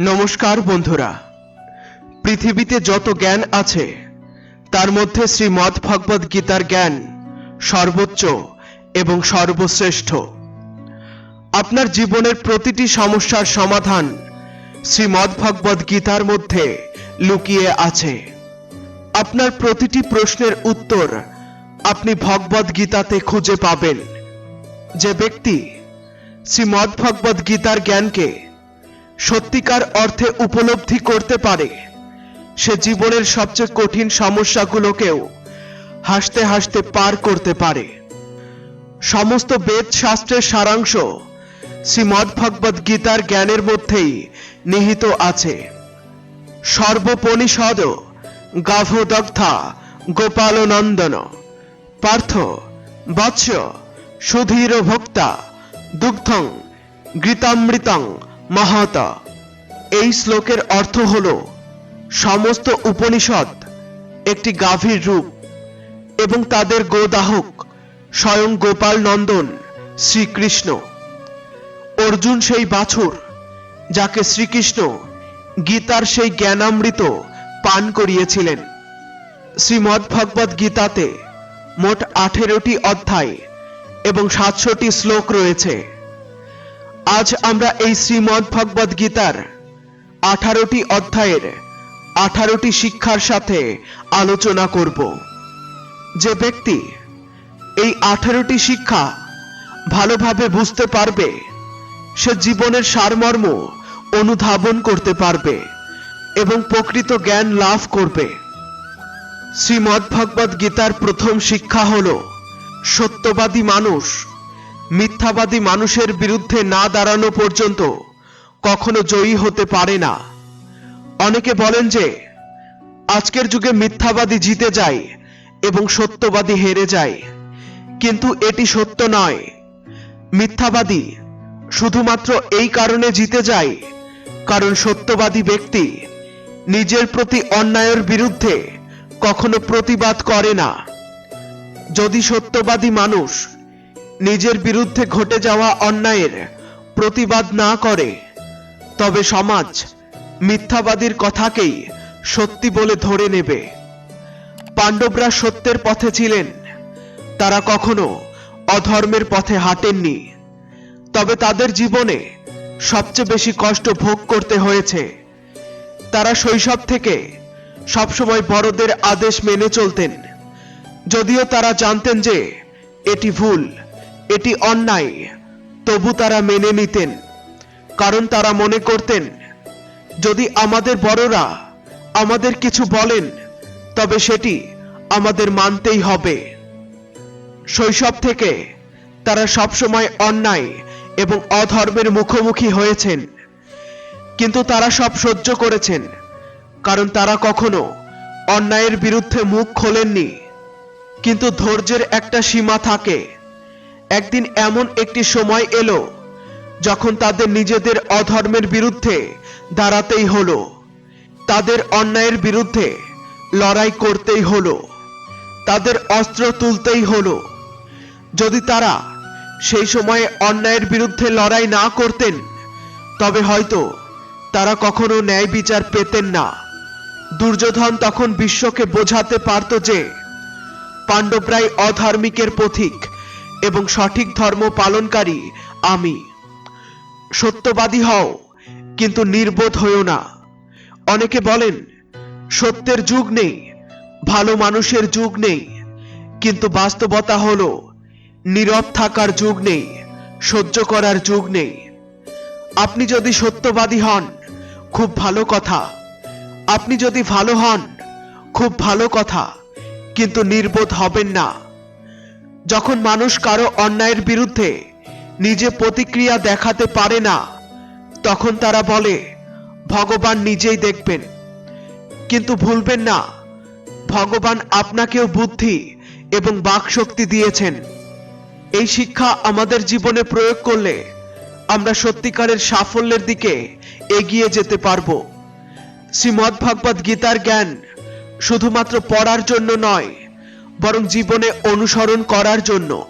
নমস্কার বন্ধুরা। পৃথিবীতে যত জ্ঞান আছে, তার মধ্যে শ্রীমদ্ ভগবদ গীতার জ্ঞান সর্বোচ্চ এবং সর্বশ্রেষ্ঠ। আপনার জীবনের প্রতিটি সমস্যার সমাধান শ্রীমদ্ ভগবদ গীতার মধ্যে লুকিয়ে আছে। আপনার প্রতিটি প্রশ্নের উত্তর আপনি ভগবদ গীতাতে খুঁজে পাবেন। যে ব্যক্তি শ্রীমদ্ ভগবদ গীতার জ্ঞানকে সত্যিকার অর্থে উপলব্ধি করতে পারে। সে জীবনের সবচেয়ে কঠিন সমস্যাগুলোকেও হাসতে হাসতে পার করতে পারে। সমস্ত বেদ শাস্ত্রের সারাংশ শ্রীমদ্ ভগবদ গীতার জ্ঞানের মধ্যেই নিহিত আছে। সর্বপনিষদ গাভদগ্ধা গোপালনন্দন। পার্থ বৎস সুধীর ভোক্তা দুগ্ধং গীতামৃতং মহাত। এই শ্লোকের অর্থ হল, সমস্ত উপনিষদ একটি গাভীর রূপ এবং তাদের গোদাহক স্বয়ং গোপাল নন্দন শ্রীকৃষ্ণ। অর্জুন সেই বাছুর যাকে শ্রীকৃষ্ণ গীতার সেই জ্ঞানামৃত পান করিয়েছিলেন। শ্রীমদ্ ভগবদ গীতাতে মোট আঠেরোটি অধ্যায় এবং সাতশোটি শ্লোক রয়েছে। আজ আমরা এই শ্রীমদ্ ভগবদ গীতার আঠারোটি অধ্যায়ের আঠারোটি শিক্ষার সাথে আলোচনা করব। যে ব্যক্তি এই আঠারোটি শিক্ষা ভালোভাবে বুঝতে পারবে, সে জীবনের সারমর্ম অনুধাবন করতে পারবে এবং প্রকৃত জ্ঞান লাভ করবে। শ্রীমদ্ ভগবদ গীতার প্রথম শিক্ষা হল সত্যবাদী মানুষ মিথ্যাবাদী মানুষের বিরুদ্ধে না দাঁড়ানো পর্যন্ত কখনো জয়ী হতে পারে না। অনেকে বলেন যে, আজকের যুগে মিথ্যাবাদী জিতে যায় এবং সত্যবাদী হেরে যায়। কিন্তু এটি সত্য নয়। মিথ্যাবাদী শুধুমাত্র এই কারণে জিতে যায় কারণ সত্যবাদী ব্যক্তি নিজের প্রতি অন্যায়ের বিরুদ্ধে কখনো প্রতিবাদ করে না। যদি সত্যবাদী মানুষ নিজের বিরুদ্ধে ঘটে যাওয়া অন্যায়ের প্রতিবাদ না করে, তবে সমাজ মিথ্যাবাদীর কথাকেই সত্যি বলে ধরে নেবে। পাণ্ডবরা সত্যের পথে ছিলেন, তারা কখনো অধর্মের পথে হাঁটেননি, তবে তাদের জীবনে সবচেয়ে বেশি কষ্ট ভোগ করতে হয়েছে। তারা শৈশব থেকে সবসময় বড়দের আদেশ মেনে চলতেন, যদিও তারা জানতেন যে এটি ভুল। এটি অন্যায়। তবু তারা মেনে নিতেন, কারণ তারা মনে করতেন, যদি আমাদের বড়রা আমাদের কিছু বলেন, তবে সেটি আমাদের মানতেই হবে। শৈশব থেকে তারা সবসময় অন্যায় এবং অধর্মের মুখোমুখি হয়েছেন, কিন্তু তারা সব সহ্য করেছেন, কারণ তারা কখনো অন্যায়ের বিরুদ্ধে মুখ খোলেননি। কিন্তু ধৈর্যের একটা সীমা থাকে একদিন এমন একটি সময় এলো, যখন তাদের নিজেদের অধর্মের বিরুদ্ধে দাঁড়াতেই হলো। তাদের অন্যায়ের বিরুদ্ধে লড়াই করতেই হলো। তাদের অস্ত্র তুলতেই হলো। যদি তারা সেই সময়ে অন্যায়ের বিরুদ্ধে লড়াই না করতেন, তবে হয়তো তারা কখনো ন্যায় বিচার পেতেন না। দুর্যোধন তখন বিশ্বকে বোঝাতে পারত যে, পাণ্ডবরাই অধার্মিকের পথিক। এবং সঠিক ধর্ম পালনকারী আমি। সত্যবাদী হও, কিন্তু নির্বোধ হইও না। অনেকে বলেন, সত্যের যুগ নেই, ভালো মানুষের যুগ নেই, কিন্তু বাস্তবতা হলো, নীরব থাকার যুগ নেই, সহ্য করার যুগ নেই। আপনি যদি সত্যবাদী হন, খুব ভালো কথা। আপনি যদি ভালো হন, খুব ভালো কথা, কিন্তু নির্বোধ হবেন না। যখন মানুষ কারও অন্যায়ের বিরুদ্ধে নিজে প্রতিক্রিয়া দেখাতে পারে না, তখন তারা বলে, ভগবান নিজেই দেখবেন। কিন্তু ভুলবেন না, ভগবান আপনাকেও বুদ্ধি এবং বাকশক্তি দিয়েছেন। এই শিক্ষা আমাদের জীবনে প্রয়োগ করলে আমরা সত্যিকারের সাফল্যের দিকে এগিয়ে যেতে পারব। শ্রীমদ্ ভগবদ গীতার জ্ঞান শুধুমাত্র পড়ার জন্য নয় বরং জীবনে অনুসরণ করার জন্য।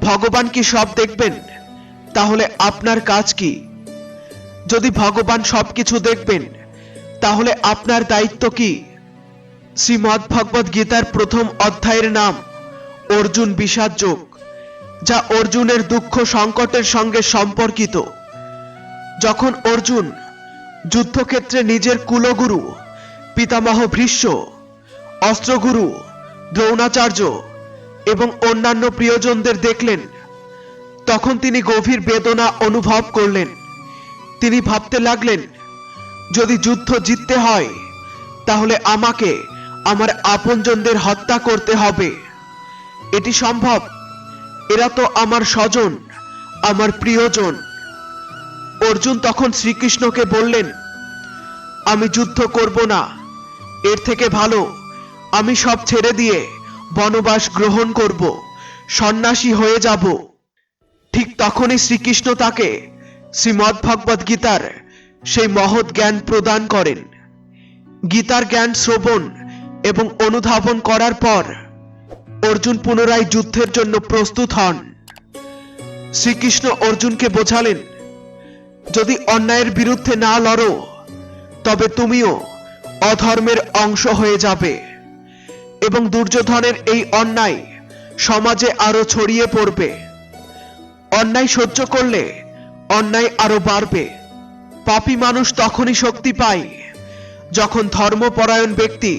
ভগবান কি সব দেখবেন? তাহলে আপনার কাজ কি? যদি ভগবান সবকিছু দেখবেন, তাহলে আপনার দায়িত্ব কি? শ্রীমদ্ ভগবদ গীতার প্রথম অধ্যায়ের নাম, অর্জুন বিষাদ যোগ, যা অর্জুনের দুঃখ সংকটের সঙ্গে সম্পর্কিত। যখন অর্জুন যুদ্ধক্ষেত্রে নিজের কুলগুরু, পিতামহ ভীষ্ম অস্ত্রগুরু দ্রোণাচার্য এবং অন্যান্য প্রিয়জনদের দেখলেন। তখন তিনি গভীর বেদনা অনুভব করলেন। তিনি ভাবতে লাগলেন, যদি যুদ্ধ জিততে হয়, তাহলে আমাকে, আমার আপনজনদের হত্যা করতে হবে। এটি সম্ভব? এরা তো আমার স্বজন, আমার প্রিয়জন। অর্জুন তখন শ্রীকৃষ্ণকে বললেন, আমি যুদ্ধ করব না, এর থেকে ভালো। আমি সব ছেড়ে দিয়ে বনবাস গ্রহণ করব, সন্ন্যাসী হয়ে যাব। ঠিক তখনই শ্রীকৃষ্ণ তাকে শ্রীমদ্ ভগবদ গীতার সেই মহৎ জ্ঞান প্রদান করেন। গীতার জ্ঞান শ্রবণ এবং অনুধাবন করার পর অর্জুন পুনরায় যুদ্ধের জন্য প্রস্তুত হন। শ্রীকৃষ্ণ অর্জুনকে বোঝালেন, যদি অন্যায়ের বিরুদ্ধে না লড়ো, তবে তুমিও অধর্মের অংশ হয়ে যাবে। এবং দুর্যোধনের এই অন্যায় সমাজে আরও ছড়িয়ে পড়বে। অন্যায় সহ্য করলে অন্যায় আরও বাড়বে। পাপী মানুষ তখনই শক্তি পায় যখন ধর্মপরায়ণ ব্যক্তি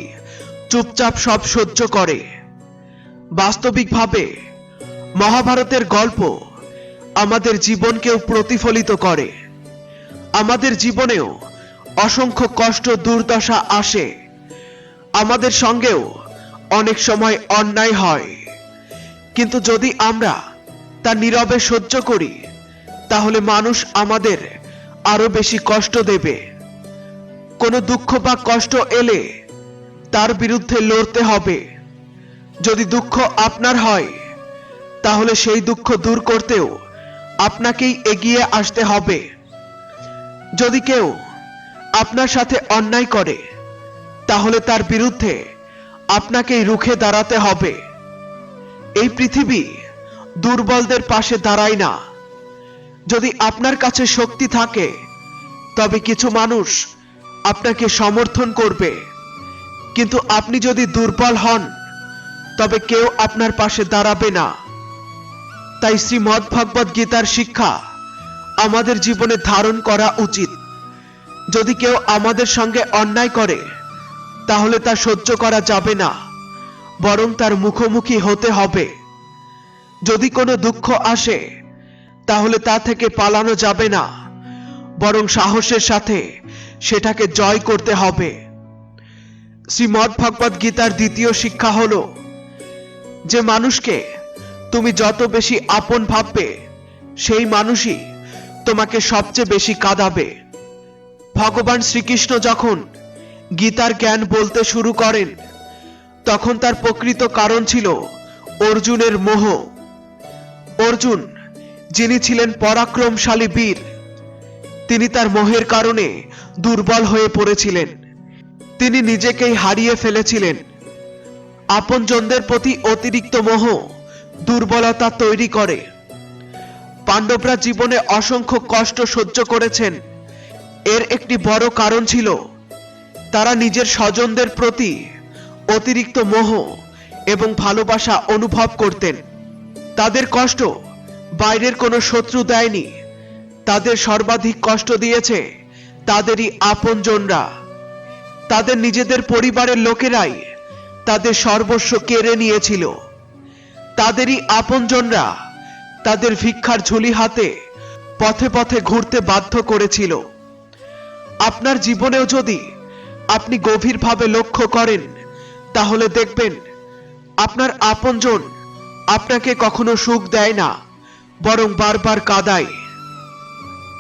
চুপচাপ সব সহ্য করে। বাস্তবিকভাবে মহাভারতের গল্প আমাদের জীবনকেও প্রতিফলিত করে। আমাদের জীবনেও অসংখ্য কষ্ট, দুর্দশা আসে। আমাদের সঙ্গেও অনেক সময় অন্যায় হয়। কিন্তু যদি আমরা তা নীরবে সহ্য করি, তাহলে মানুষ আমাদের আরও বেশি কষ্ট দেবে। কোনো দুঃখ বা কষ্ট এলে তার বিরুদ্ধে লড়তে হবে। যদি দুঃখ আপনার হয়, তাহলে সেই দুঃখ দূর করতেও আপনাকেই এগিয়ে আসতে হবে। যদি কেউ আপনার সাথে অন্যায় করে, তাহলে তার বিরুদ্ধে আপনাকেই রুখে দাঁড়াতে হবে। এই পৃথিবী দুর্বলদের পাশে দাঁড়ায় না। যদি আপনার কাছে শক্তি থাকে, তবে কিছু মানুষ আপনাকে সমর্থন করবে। কিন্তু আপনি যদি দুর্বল হন, তবে কেউ আপনার পাশে দাঁড়াবে না। তাই শ্রীমদ্ ভগবদ গীতার শিক্ষা আমাদের জীবনে ধারণ করা উচিত। যদি কেউ আমাদের সঙ্গে অন্যায় করে তাহলে তা সহ্য করা যাবে না, বরং তার মুখোমুখি হতে হবে। যদি কোনো দুঃখ আসে, তাহলে তা থেকে পালানো যাবে না, বরং সাহসের সাথে সেটাকে জয় করতে হবে। শ্রীমদ্ ভগবদ গীতার দ্বিতীয় শিক্ষা হলো, যে মানুষকে তুমি যত বেশি আপন ভাববে, সেই মানুষই তোমাকে সবচেয়ে বেশি কাঁদাবে। ভগবান শ্রীকৃষ্ণ যখন গীতার জ্ঞান বলতে শুরু করেন। তখন তার প্রকৃত কারণ ছিল অর্জুনের মোহ। অর্জুন, যিনি ছিলেন পরাক্রমশালী বীর, তিনি তার মোহের কারণে দুর্বল হয়ে পড়েছিলেন। তিনি নিজেকেই হারিয়ে ফেলেছিলেন। আপনজনদের প্রতি অতিরিক্ত মোহ, দুর্বলতা তৈরি করে। পাণ্ডবরা জীবনে অসংখ্য কষ্ট সহ্য করেছেন। এর একটি বড় কারণ ছিল তারা নিজের স্বজনদের প্রতি অতিরিক্ত মোহ এবং ভালোবাসা অনুভব করতেন। তাদের কষ্ট বাইরের কোনো শত্রু দেয়নি। তাদের সর্বাধিক কষ্ট দিয়েছে তাদেরই আপনজনরা। তাদের নিজেদের পরিবারের লোকেরাই তাদের সর্বস্ব কেড়ে নিয়েছিল। তাদেরই আপনজনরা তাদের ভিক্ষার ঝুলি হাতে পথে পথে ঘুরতে বাধ্য করেছিল। আপনার জীবনেও যদি আপনি গভীরভাবে লক্ষ্য করেন, তাহলে দেখবেন আপনার আপনজন আপনাকে কখনো সুখ দেয় না, বরং বারবার কাদায়।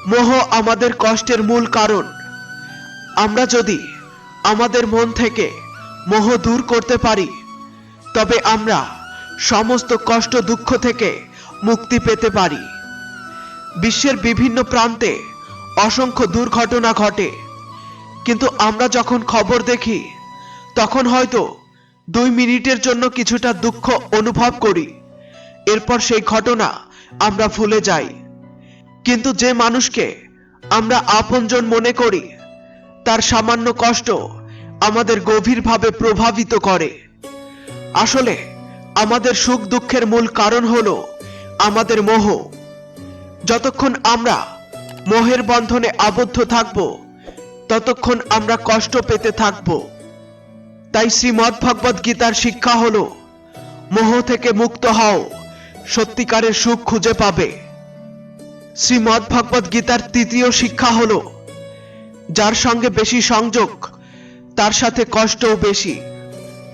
মোহ আমাদের কষ্টের মূল কারণ। আমরা যদি আমাদের মন থেকে মোহ দূর করতে পারি, তবে আমরা সমস্ত কষ্ট দুঃখ থেকে মুক্তি পেতে পারি। বিশ্বের বিভিন্ন প্রান্তে অসংখ্য দুর্ঘটনা ঘটে। কিন্তু আমরা যখন খবর দেখি, তখন হয়তো দুই মিনিটের জন্য কিছুটা দুঃখ অনুভব করি। এরপর সেই ঘটনা আমরা ভুলে যাই। কিন্তু যে মানুষকে আমরা আপনজন মনে করি, তার সামান্য কষ্ট আমাদের গভীরভাবে প্রভাবিত করে। আসলে আমাদের সুখ দুঃখের মূল কারণ হলো আমাদের মোহ। যতক্ষণ আমরা মোহের বন্ধনে আবদ্ধ থাকব ততক্ষণ আমরা কষ্ট পেতে থাকব। তাই শ্রীমদ্ ভগবদ গীতার শিক্ষা হলো, মোহ থেকে মুক্ত হও, সত্যিকারের সুখ খুঁজে পাবে। শ্রীমদ্ ভগবদ গীতার তৃতীয় শিক্ষা হলো, যার সঙ্গে বেশি সংযোগ, তার সাথে কষ্টও বেশি।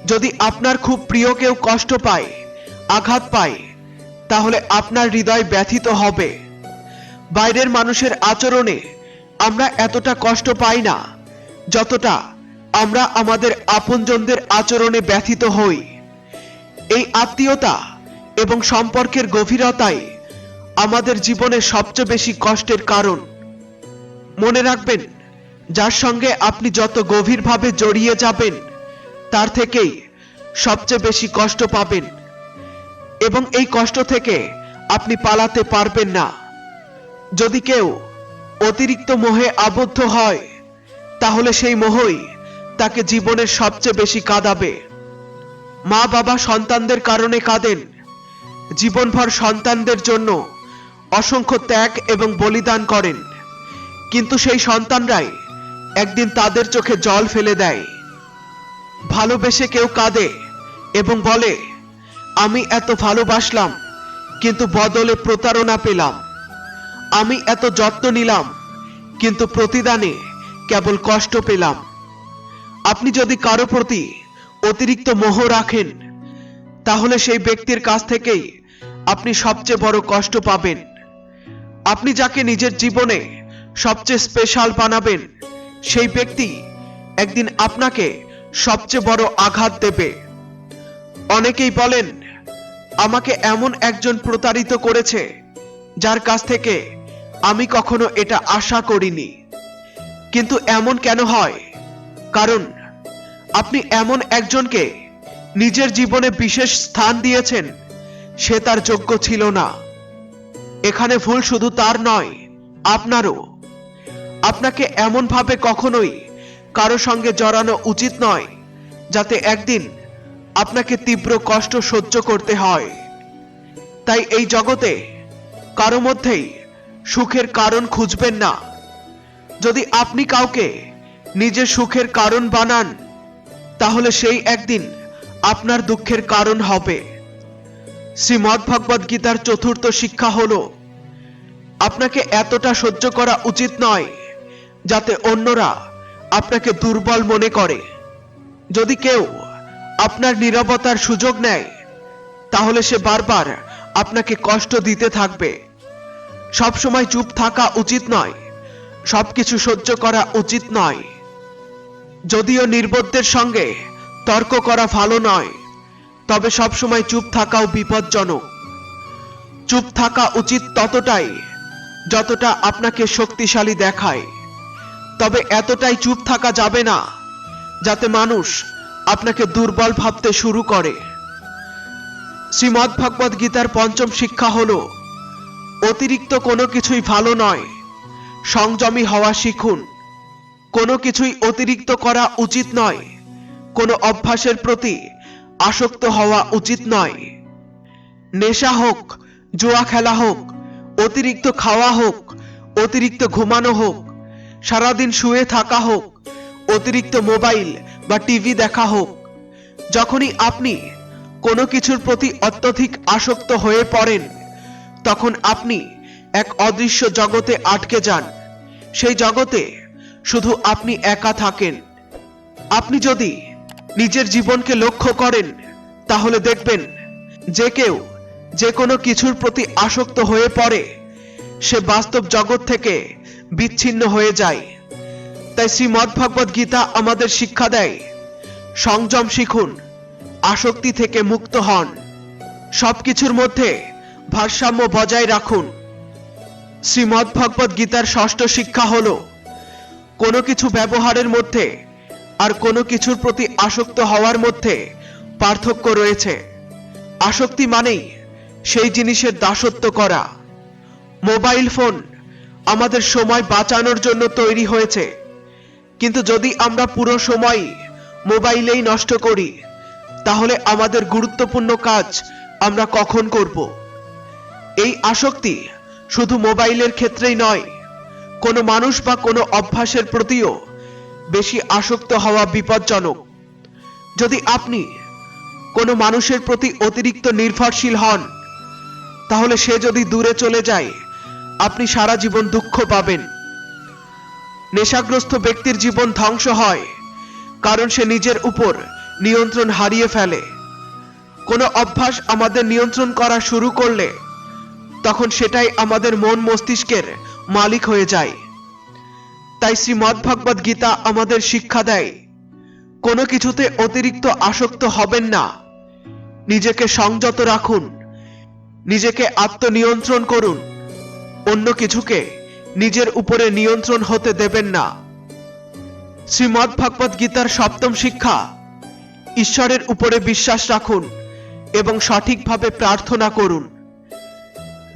যদি আপনার খুব প্রিয় কেউ কষ্ট পায়, আঘাত পায়, তাহলে আপনার হৃদয় ব্যথিত হবে। বাইরের মানুষের আচরণে আমরা এতটা কষ্ট পাই না, যতটা আমরা আমাদের আপনজনদের আচরণে ব্যথিত হই। এই আত্মীয়তা এবং সম্পর্কের গভীরতাই আমাদের জীবনের সবচেয়ে বেশি কষ্টের কারণ। মনে রাখবেন, যার সঙ্গে আপনি যত গভীরভাবে জড়িয়ে যাবেন, তার থেকেই সবচেয়ে বেশি কষ্ট পাবেন। এবং এই কষ্ট থেকে আপনি পালাতে পারবেন না। যদি কেউ অতিরিক্ত মোহে আবদ্ধ হয়, তাহলে সেই মোহই তাকে জীবনের সবচেয়ে বেশি কাঁদাবে। মা বাবা সন্তানদের কারণে কাঁদেন। জীবনভর সন্তানদের জন্য অসংখ্য ত্যাগ এবং বলিদান করেন। কিন্তু সেই সন্তানরাই একদিন তাদের চোখে জল ফেলে দেয়। ভালোবেসে কেউ কাঁদে এবং বলে, আমি এত ভালোবাসলাম, কিন্তু বদলে প্রতারণা পেলাম। আমি এত যত্ন নিলাম, কিন্তু প্রতিদানে কেবল কষ্ট পেলাম। আপনি যদি কারও প্রতি অতিরিক্ত মোহ রাখেন, তাহলে সেই ব্যক্তির কাছ থেকেই আপনি সবচেয়ে বড় কষ্ট পাবেন। আপনি যাকে নিজের জীবনে সবচেয়ে স্পেশাল বানাবেন, সেই ব্যক্তি একদিন আপনাকে সবচেয়ে বড় আঘাত দেবে। অনেকেই বলেন, আমাকে এমন একজন প্রতারিত করেছে যার কাছ থেকে আমি কখনো এটা আশা করিনি। কিন্তু এমন কেন হয়? কারণ আপনি এমন একজনকে নিজের জীবনে বিশেষ স্থান দিয়েছেন, সে তার যোগ্য ছিল না। এখানে ভুল শুধু তার নয়, আপনারও। আপনাকে এমনভাবে কখনোই কারও সঙ্গে জড়ানো উচিত নয়, যাতে একদিন আপনাকে তীব্র কষ্ট সহ্য করতে হয়। তাই এই জগতে কারও মধ্যেই সুখের কারণ খুঁজবেন না। যদি আপনি কাউকে নিজের সুখের কারণ বানান, তাহলে সেই একদিন আপনার দুঃখের কারণ হবে। শ্রীমদ্ ভগবদ গীতার চতুর্থ শিক্ষা হল, আপনাকে এতটা সহ্য করা উচিত নয় যাতে অন্যরা আপনাকে দুর্বল মনে করে। যদি কেউ আপনার নীরবতার সুযোগ নেয়, তাহলে সে বারবার আপনাকে কষ্ট দিতে থাকবে। সবসময় চুপ থাকা উচিত নয়। সবকিছু সহ্য করা উচিত নয়। যদিও নির্বোধদের সঙ্গে তর্ক করা ভালো নয়, তবে সবসময় চুপ থাকাও বিপজ্জনক। চুপ থাকা উচিত ততটাই, যতটা আপনাকে শক্তিশালী দেখায়। তবে এতটাই চুপ থাকা যাবে না, যাতে মানুষ আপনাকে দুর্বল ভাবতে শুরু করে। শ্রীমদ্ ভগবদ গীতার পঞ্চম শিক্ষা হলো, অতিরিক্ত কোনো কিছুই ভালো নয়, সংযমী হওয়া শিখুন। কোনো কিছুই অতিরিক্ত করা উচিত নয়, কোনো অভ্যাসের প্রতি আসক্ত হওয়া উচিত নয়। নেশা হোক, জুয়া খেলা হোক, অতিরিক্ত খাওয়া হোক, অতিরিক্ত ঘুমানো হোক, সারাদিন শুয়ে থাকা হোক, অতিরিক্ত মোবাইল বা টিভি দেখা হোক, যখনই আপনি কোনো কিছুর প্রতি অত্যধিক আসক্ত হয়ে পড়েন, তখন আপনি এক অদৃশ্য জগতে আটকে যান। সেই জগতে শুধু আপনি একা থাকেন। আপনি যদি নিজের জীবনকে লক্ষ্য করেন, তাহলে দেখবেন যে কেউ যে কোনো কিছুর প্রতি আসক্ত হয়ে পড়ে, সে বাস্তব জগৎ থেকে বিচ্ছিন্ন হয়ে যায়। তাই শ্রীমদ্ ভগবদ গীতা আমাদের শিক্ষা দেয়, সংযম শিখুন আসক্তি থেকে মুক্ত হন। সবকিছুর মধ্যে ভারসাম্য বজায় রাখুন। শ্রীমদ্ ভগবদ গীতার ষষ্ঠ শিক্ষা হল, কোনো কিছু ব্যবহারের মধ্যে আর কোনো কিছুর প্রতি আসক্ত হওয়ার মধ্যে পার্থক্য রয়েছে। আসক্তি মানেই সেই জিনিসের দাসত্ব করা। মোবাইল ফোন আমাদের সময় বাঁচানোর জন্য তৈরি হয়েছে। কিন্তু যদি আমরা পুরো সময় মোবাইলেই নষ্ট করি তাহলে আমাদের গুরুত্বপূর্ণ কাজ আমরা কখন করব? এই আসক্তি শুধু মোবাইলের ক্ষেত্রেই নয়, কোনো মানুষ বা কোনো অভ্যাসের প্রতিও বেশি আসক্ত হওয়া বিপজ্জনক। যদি আপনি কোনো মানুষের প্রতি অতিরিক্ত নির্ভরশীল হন, তাহলে সে যদি দূরে চলে যায়, আপনি সারা জীবন দুঃখ পাবেন। নেশাগ্রস্ত ব্যক্তির জীবন ধ্বংস হয়, কারণ সে নিজের উপর নিয়ন্ত্রণ হারিয়ে ফেলে। কোনো অভ্যাস আমাদের নিয়ন্ত্রণ করা শুরু করলে, তখন সেটাই আমাদের মন মস্তিষ্কের মালিক হয়ে যায়। তাই শ্রীমদ্ গীতা আমাদের শিক্ষা দেয়, কোনো কিছুতে অতিরিক্ত আসক্ত হবেন না। নিজেকে সংযত রাখুন, নিজেকে আত্মনিয়ন্ত্রণ করুন, অন্য কিছুকে নিজের উপরে নিয়ন্ত্রণ হতে দেবেন না। শ্রীমদ্ ভগবদ গীতার সপ্তম শিক্ষা ঈশ্বরের উপরে বিশ্বাস রাখুন এবং সঠিকভাবে প্রার্থনা করুন।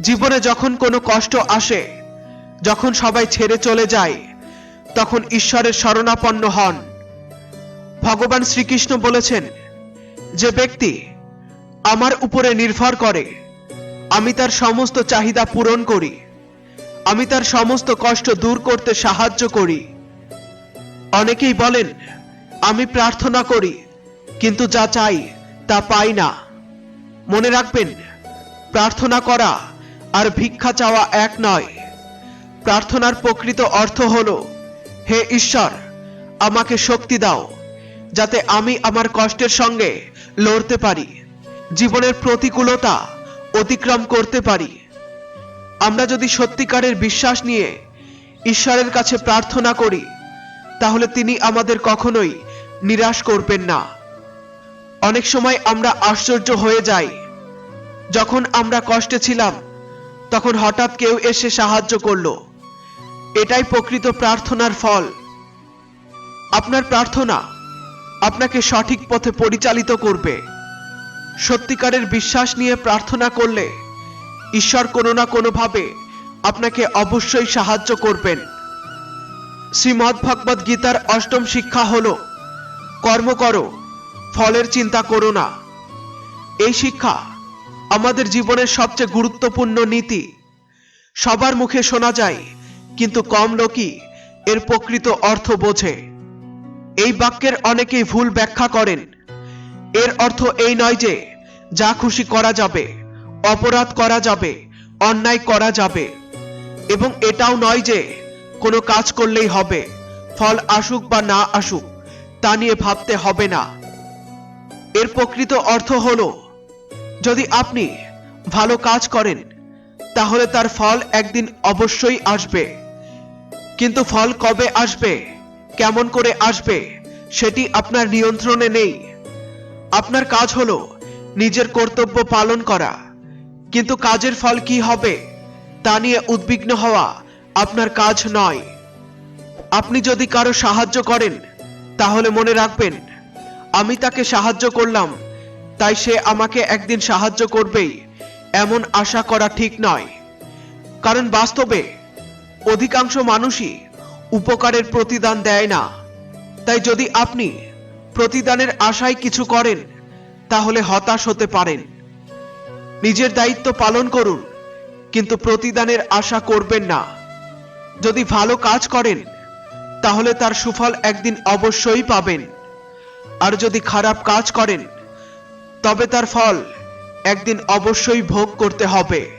জীবনে যখন কোনো কষ্ট আসে, যখন সবাই ছেড়ে চলে যায়, তখন ঈশ্বরের শরণাপন্ন হন। ভগবান শ্রীকৃষ্ণ বলেছেন, যে ব্যক্তি আমার উপরে নির্ভর করে, আমি তার সমস্ত চাহিদা পূরণ করি, আমি তার সমস্ত কষ্ট দূর করতে সাহায্য করি। অনেকেই বলেন, আমি প্রার্থনা করি কিন্তু যা চাই, তা পাই না। মনে রাখবেন, প্রার্থনা করা আর ভিক্ষা চাওয়া এক নয়। প্রার্থনার প্রকৃত অর্থ হল, হে ঈশ্বর, আমাকে শক্তি দাও, যাতে আমি আমার কষ্টের সঙ্গে লড়তে পারি, জীবনের প্রতিকূলতা অতিক্রম করতে পারি। আমরা যদি সত্যিকারের বিশ্বাস নিয়ে ঈশ্বরের কাছে প্রার্থনা করি, তাহলে তিনি আমাদের কখনোই নিরাশ করবেন না। অনেক সময় আমরা আশ্চর্য হয়ে যাই। যখন আমরা কষ্টে ছিলাম, তখন হঠাৎ কেউ এসে সাহায্য করল। এটাই প্রকৃত প্রার্থনার ফল। আপনার প্রার্থনা আপনাকে সঠিক পথে পরিচালিত করবে। সত্যিকারের বিশ্বাস নিয়ে প্রার্থনা করলে ঈশ্বর কোনো না কোনোভাবে আপনাকে অবশ্যই সাহায্য করবেন। শ্রীমদ্ ভগবদ গীতার অষ্টম শিক্ষা হল, কর্ম করো ফলের চিন্তা করো না। এই শিক্ষা আমাদের জীবনের সবচেয়ে গুরুত্বপূর্ণ নীতি। সবার মুখে শোনা যায়, কিন্তু কম লোকই এর প্রকৃত অর্থ বোঝে। এই বাক্যের অনেকেই ভুল ব্যাখ্যা করেন। এর অর্থ এই নয় যে, যা খুশি করা যাবে, অপরাধ করা যাবে, অন্যায় করা যাবে। এবং এটাও নয় যে, কোনো কাজ করলেই হবে, ফল আসুক বা না আসুক, তা নিয়ে ভাবতে হবে না। এর প্রকৃত অর্থ হলো, যদি আপনি ভালো কাজ করেন, তাহলে তার ফল একদিন অবশ্যই আসবে। কিন্তু ফল কবে আসবে, কেমন করে আসবে, সেটি আপনার নিয়ন্ত্রণে নেই। আপনার কাজ হলো নিজের কর্তব্য পালন করা। কিন্তু কাজের ফল কি হবে, তা নিয়ে উদ্বিগ্ন হওয়া আপনার কাজ নয়। আপনি যদি কারও সাহায্য করেন, তাহলে মনে রাখবেন আমি তাকে সাহায্য করলাম, তাই সে আমাকে একদিন সাহায্য করবেই, এমন আশা করা ঠিক নয়। কারণ বাস্তবে, অধিকাংশ মানুষই উপকারের প্রতিদান দেয় না। তাই যদি আপনি প্রতিদানের আশায় কিছু করেন, তাহলে হতাশ হতে পারেন। নিজের দায়িত্ব পালন করুন, কিন্তু প্রতিদানের আশা করবেন না। যদি ভালো কাজ করেন, তাহলে তার সুফল একদিন অবশ্যই পাবেন। আর যদি খারাপ কাজ করেন, তবে তার ফল একদিন অবশ্যই ভোগ করতে হবে।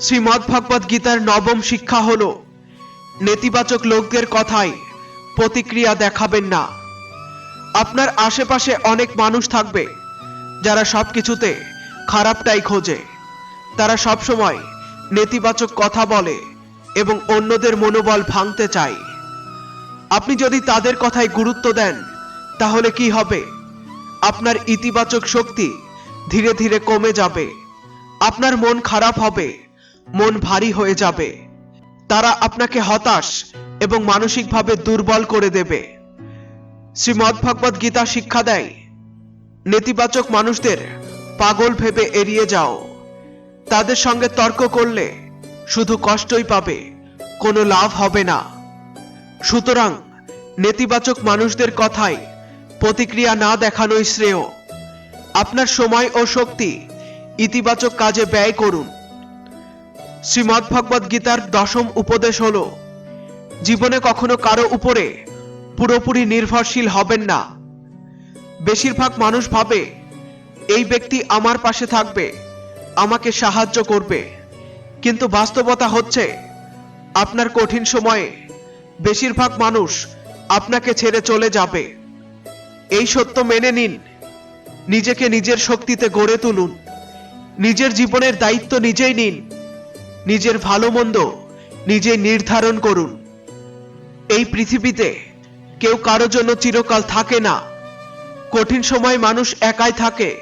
শ্রীমদ্ ভগবদ গীতার নবম শিক্ষা হল, নেতিবাচক লোকদের কথায় প্রতিক্রিয়া দেখাবেন না। আপনার আশেপাশে অনেক মানুষ থাকবে, যারা সবকিছুতে খারাপটাই খোঁজে। তারা সবসময় নেতিবাচক কথা বলে এবং অন্যদের মনোবল ভাঙতে চায়। আপনি যদি তাদের কথায় গুরুত্ব দেন তাহলে কি হবে? আপনার ইতিবাচক শক্তি ধীরে ধীরে কমে যাবে। আপনার মন খারাপ হবে, মন ভারী হয়ে যাবে। তারা আপনাকে হতাশ এবং মানসিকভাবে দুর্বল করে দেবে। শ্রীমদ্ ভগবদ গীতা শিক্ষা দেয়, নেতিবাচক মানুষদের পাগল ভেবে এড়িয়ে যাও। তাদের সঙ্গে তর্ক করলে শুধু কষ্টই পাবে, কোনো লাভ হবে না। সুতরাং নেতিবাচক মানুষদের কথায় প্রতিক্রিয়া না দেখানোই শ্রেয়। আপনার সময় ও শক্তি ইতিবাচক কাজে ব্যয় করুন। শ্রীমদ্ ভগবদ গীতার দশম উপদেশ হল, জীবনে কখনো কারও উপরে পুরোপুরি নির্ভরশীল হবেন না। বেশিরভাগ মানুষ ভাবে, এই ব্যক্তি আমার পাশে থাকবে, আমাকে সাহায্য করবে। কিন্তু বাস্তবতা হচ্ছে, আপনার কঠিন সময়ে বেশিরভাগ মানুষ আপনাকে ছেড়ে চলে যাবে। এই সত্য মেনে নিন। নিজেকে নিজের শক্তিতে গড়ে তুলুন। নিজের জীবনের দায়িত্ব নিজেই নিন। নিজের ভালো মন্দ নিজেই নির্ধারণ করুন। এই পৃথিবীতে কেউ কারও জন্য চিরকাল থাকে না। কঠিন সময় মানুষ একাই থাকে,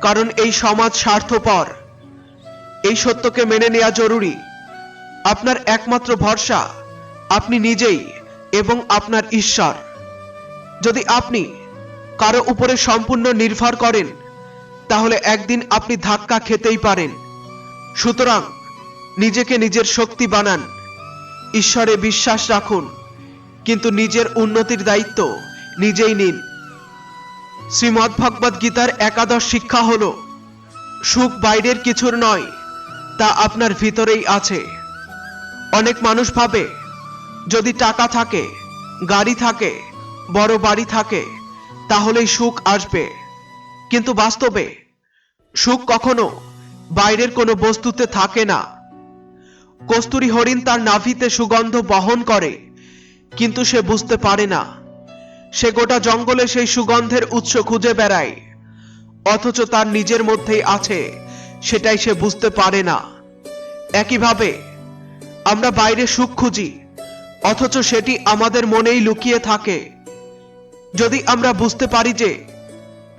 কারণ এই সমাজ স্বার্থপর। এই সত্যকে মেনে নেওয়া জরুরি। আপনার একমাত্র ভরসা আপনি নিজেই এবং আপনার ঈশ্বর। যদি আপনি কারও উপরে সম্পূর্ণ নির্ভর করেন, তাহলে একদিন আপনি ধাক্কা খেতেই পারেন। সুতরাং নিজেকে নিজের শক্তি বানান, ঈশ্বরে বিশ্বাস রাখুন, কিন্তু নিজের উন্নতির দায়িত্ব নিজেই নিন। শ্রীমদ্ ভগবদ গীতার একাদশ শিক্ষা হল, সুখ বাইরের কিছুর নয়, তা আপনার ভিতরেই আছে। অনেক মানুষ ভাবে, যদি টাকা থাকে, গাড়ি থাকে, বড় বাড়ি থাকে তাহলেই সুখ আসবে। কিন্তু বাস্তবে, সুখ কখনো বাইরের কোনো বস্তুতে থাকে না। কস্তুরী হরিণ তার নাভিতে সুগন্ধ বহন করে, কিন্তু সে বুঝতে পারে না। সে গোটা জঙ্গলে সেই সুগন্ধের উৎস খুঁজে বেড়ায়, অথচ তার নিজের মধ্যেই আছে, সেটাই সে বুঝতে পারে না। একইভাবে, আমরা বাইরে সুখ খুঁজি, অথচ সেটি আমাদের মনেই লুকিয়ে থাকে। যদি আমরা বুঝতে পারি যে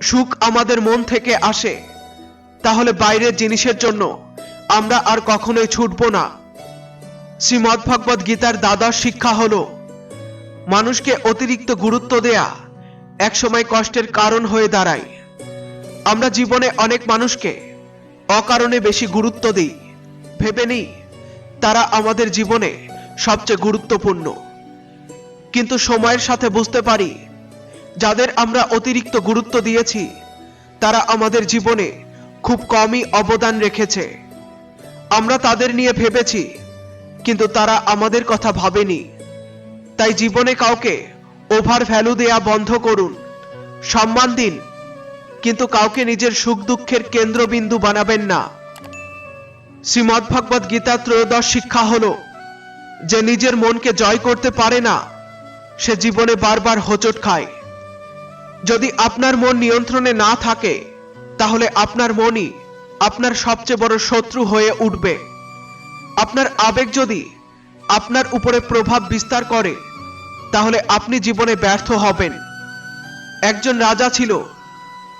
সুখ আমাদের মন থেকে আসে, তাহলে বাইরের জিনিসের জন্য আমরা আর কখনোই ছুটব না। শ্রীমদ্ ভগবদ গীতার দ্বাদশ শিক্ষা হল, মানুষকে অতিরিক্ত গুরুত্ব দেয়া একসময় কষ্টের কারণ হয়ে দাঁড়ায়। আমরা জীবনে অনেক মানুষকে অকারণে বেশি গুরুত্ব দিই। ভেবে নিই, তারা আমাদের জীবনে সবচেয়ে গুরুত্বপূর্ণ। কিন্তু সময়ের সাথে বুঝতে পারি যাদের আমরা অতিরিক্ত গুরুত্ব দিয়েছি, তারা আমাদের জীবনে খুব কমই অবদান রেখেছে। আমরা তাদের নিয়ে ভেবেছি, কিন্তু তারা আমাদের কথা ভাবেনি। তাই জীবনে কাউকে ওভার ভ্যালু দেয়া বন্ধ করুন, সম্মান দিন, কিন্তু কাউকে নিজের সুখ দুঃখের কেন্দ্রবিন্দু বানাবেন না। শ্রীমদ্ ভগবদ গীতা ত্রয়োদশ শিক্ষা হলো, যে নিজের মনকে জয় করতে পারে না, সে জীবনে বারবার হোঁচট খায়। যদি আপনার মন নিয়ন্ত্রণে না থাকে, তাহলে আপনার মনই আপনার সবচেয়ে বড় শত্রু হয়ে উঠবে। আপনার আবেগ যদি আপনার উপরে প্রভাব বিস্তার করে, তাহলে আপনি জীবনে ব্যর্থ হবেন। একজন রাজা ছিল,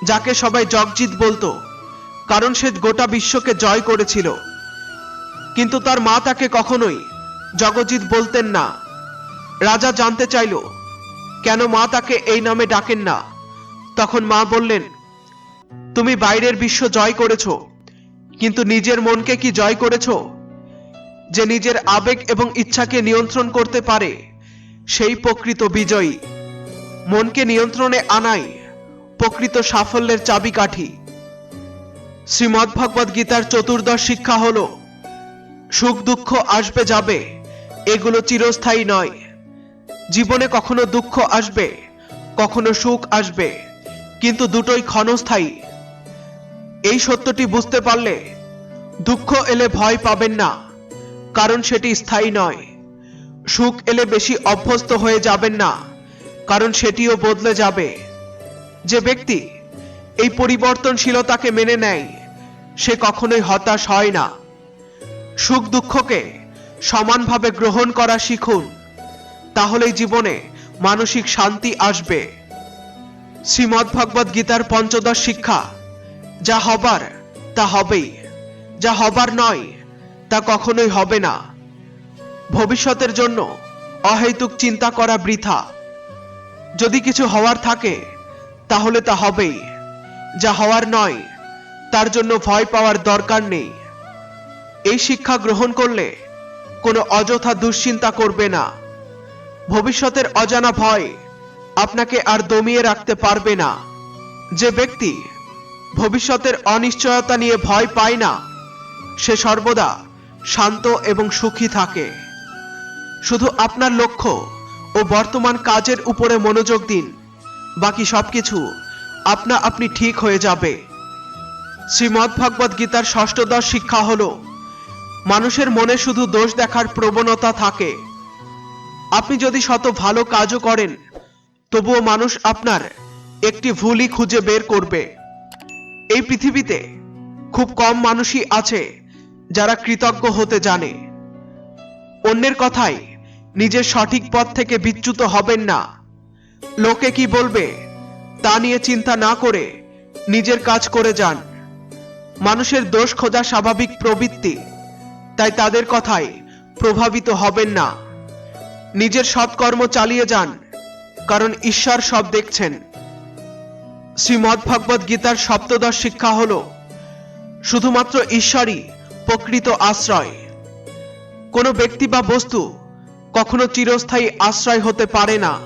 যাকে সবাই জগজিৎ বলতো, কারণ সে গোটা বিশ্বকে জয় করেছিল। কিন্তু তার মা তাকে কখনোই জগজিৎ বলতেন না। রাজা জানতে চাইল কেন মা তাকে এই নামে ডাকেন না? তখন মা বললেন, তুমি বাইরের বিশ্ব জয় করেছ, কিন্তু নিজের মনকে কি জয় করেছ? যে নিজের আবেগ এবং ইচ্ছাকে নিয়ন্ত্রণ করতে পারে, সেই প্রকৃত বিজয়ী। মনকে নিয়ন্ত্রণে আনাই প্রকৃত সাফল্যের চাবিকাঠি। শ্রীমদ্ ভগবদ গীতার চতুর্দশ শিক্ষা হলো, সুখ দুঃখ আসবে যাবে, এগুলো চিরস্থায়ী নয়। জীবনে কখনো দুঃখ আসবে, কখনো সুখ আসবে, কিন্তু দুটোই ক্ষণস্থায়ী। এই সত্যটি বুঝতে পারলে দুঃখ এলে ভয় পাবেন না, কারণ সেটি স্থায়ী নয়। সুখ এলে বেশি অভ্যস্ত হয়ে যাবেন না, কারণ সেটিও বদলে যাবে। যে ব্যক্তি এই পরিবর্তনশীলতাকে মেনে নেয়, সে কখনোই হতাশ হয় না। সুখ দুঃখকে সমানভাবে গ্রহণ করা শিখুন। তাহলেই জীবনে মানসিক শান্তি আসবে। শ্রীমদ্ ভগবদ গীতার পঞ্চদশ শিক্ষা, যা হবার, তা হবেই। যা হবার নয়, তা কখনোই হবে না। ভবিষ্যতের জন্য অহেতুক চিন্তা করা বৃথা। যদি কিছু হওয়ার থাকে, তাহলে তা হবেই। যা হওয়ার নয়, তার জন্য ভয় পাওয়ার দরকার নেই। এই শিক্ষা গ্রহণ করলে কোনো অযথা দুশ্চিন্তা করবে না। ভবিষ্যতের অজানা ভয় আপনাকে আর দমিয়ে রাখতে পারবে না। যে ব্যক্তি ভবিষ্যতের অনিশ্চয়তা নিয়ে ভয় পায় না, সে সর্বদা শান্ত এবং সুখী থাকে। শুধু আপনার লক্ষ্য ও বর্তমান কাজের উপরে মনোযোগ দিন, বাকি সবকিছু আপনা আপনি ঠিক হয়ে যাবে। শ্রীমদ্ ভগবদ গীতার ষষ্ঠদশ শিক্ষা হল, মানুষের মনে শুধু দোষ দেখার প্রবণতা থাকে আপনি যদি শত ভালো কাজও করেন, তবুও মানুষ আপনার একটি ভুলই খুঁজে বের করবে। এই পৃথিবীতে খুব কম মানুষই আছে যারা কৃতজ্ঞ হতে জানে। অন্যের কথায় নিজের সঠিক পথ থেকে বিচ্যুত হবেন না। লোকে কি বলবে, তা নিয়ে চিন্তা না করে নিজের কাজ করে যান। মানুষের দোষ খোঁজা স্বাভাবিক প্রবৃত্তি, তাই তাদের কথায় প্রভাবিত হবেন না। নিজের সৎকর্ম চালিয়ে যান, কারণ ঈশ্বর সব দেখছেন। শ্রীমদ্ গীতার সপ্তদশ শিক্ষা হল, শুধুমাত্র ঈশ্বরই প্রকৃত আশ্রয়। কোনো ব্যক্তি বা বস্তু কখনো চিরস্থায়ী আশ্রয় হতে পারে না।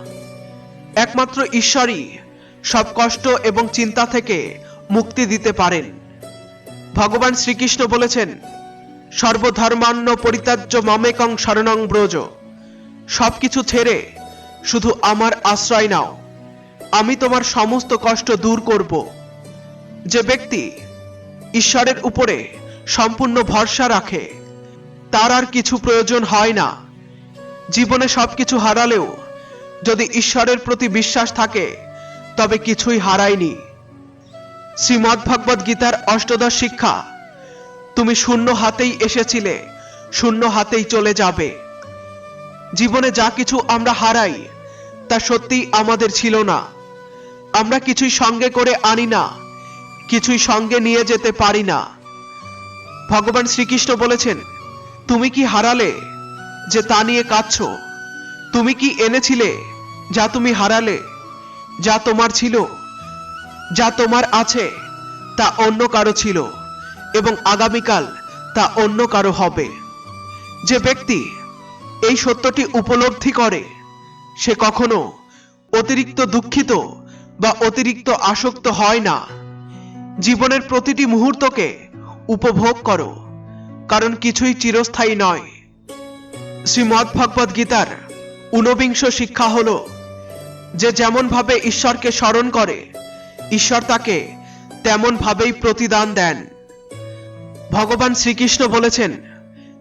একমাত্র ঈশ্বরই সব কষ্ট এবং চিন্তা থেকে মুক্তি দিতে পারেন। ভগবান শ্রীকৃষ্ণ বলেছেন সর্বধর্মান্য পরিত্যাজ্য মমেকং শরণং ব্রজ। সবকিছু ছেড়ে শুধু আমার আশ্রয় নাও। আমি তোমার সমস্ত কষ্ট দূর করব। যে ব্যক্তি ঈশ্বরের উপরে সম্পূর্ণ ভরসা রাখে, তার আর কিছু প্রয়োজন হয় না। জীবনে সবকিছু হারালেও যদি ঈশ্বরের প্রতি বিশ্বাস থাকে, তবে কিছুই হারায়নি। শ্রীমদ্ ভগবদ গীতার অষ্টদশ শিক্ষা, তুমি শূন্য হাতেই এসেছিলে, শূন্য হাতেই চলে যাবে। জীবনে যা কিছু আমরা হারাই, তা সত্যিই আমাদের ছিল না। আমরা কিছুই সঙ্গে করে আনি না, কিছুই সঙ্গে নিয়ে যেতে পারি না। ভগবান শ্রীকৃষ্ণ বলেছেন, তুমি কি হারালে যে তা নিয়ে কাঁদছ? তুমি কি এনেছিলে যা তুমি হারালে? যা তোমার ছিল, যা তোমার আছে, তা অন্য কারও ছিল এবং আগামীকাল তা অন্য কারও হবে। যে ব্যক্তি এই সত্যটি উপলব্ধি করে। সে কখনো অতিরিক্ত দুঃখিত বা অতিরিক্ত আসক্ত হয় না। জীবনের প্রতিটি মুহূর্তকে উপভোগ করো, কারণ কিছুই চিরস্থায়ী নয়। শ্রীমদ্ ভগবদ গীতার ঊনবিংশ শিক্ষা হল, যে যেমনভাবে ঈশ্বরকে স্মরণ করে, ঈশ্বর তাকে তেমনভাবেই প্রতিদান দেন। ভগবান শ্রীকৃষ্ণ বলেছেন,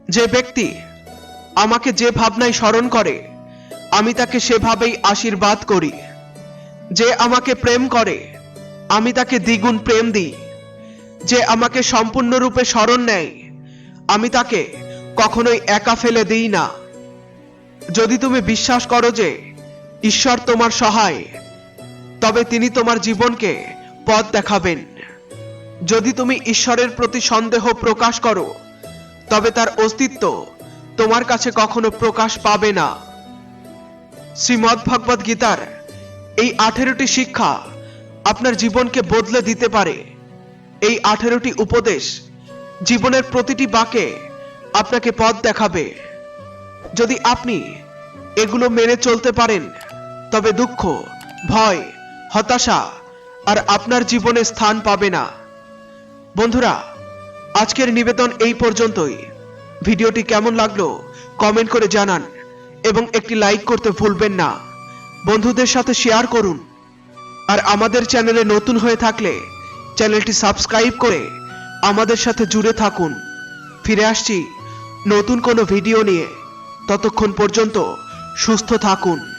যে ব্যক্তি আমাকে যে ভাবনায় স্মরণ করে, আমি তাকে সেভাবেই আশীর্বাদ করি। যে আমাকে প্রেম করে, আমি তাকে দ্বিগুণ প্রেম দিই। যে আমাকে সম্পূর্ণরূপে স্মরণ নেয়, আমি তাকে কখনোই একা ফেলে দিই না। যদি তুমি বিশ্বাস করো যে ঈশ্বর তোমার সহায়, তবে তিনি তোমার জীবনকে পথ দেখাবেন। যদি তুমি ঈশ্বরের প্রতি সন্দেহ প্রকাশ করো, তবে তার অস্তিত্ব তোমার কাছে কখনো প্রকাশ পাবে না। শ্রীমদ্ ভগবদ গীতার এই আঠেরোটি শিক্ষা আপনার জীবনকে বদলে দিতে পারে। এই আঠেরোটি উপদেশ জীবনের প্রতিটি বাঁকে আপনাকে পথ দেখাবে। যদি আপনি এগুলো মেনে চলতে পারেন, তবে দুঃখ, ভয়, হতাশা আর আপনার জীবনে স্থান পাবে না। বন্ধুরা, আজকের নিবেদন এই পর্যন্তই। ভিডিওটি কেমন লাগল কমেন্ট করে জানান এবং একটি লাইক করতে ভুলবেন না। বন্ধুদের সাথে শেয়ার করুন। আর আমাদের চ্যানেলে নতুন হয়ে থাকলে চ্যানেলটি সাবস্ক্রাইব করে আমাদের সাথে জুড়ে থাকুন। ফিরে আসছি নতুন কোনো ভিডিও নিয়ে। ততক্ষণ পর্যন্ত সুস্থ থাকুন।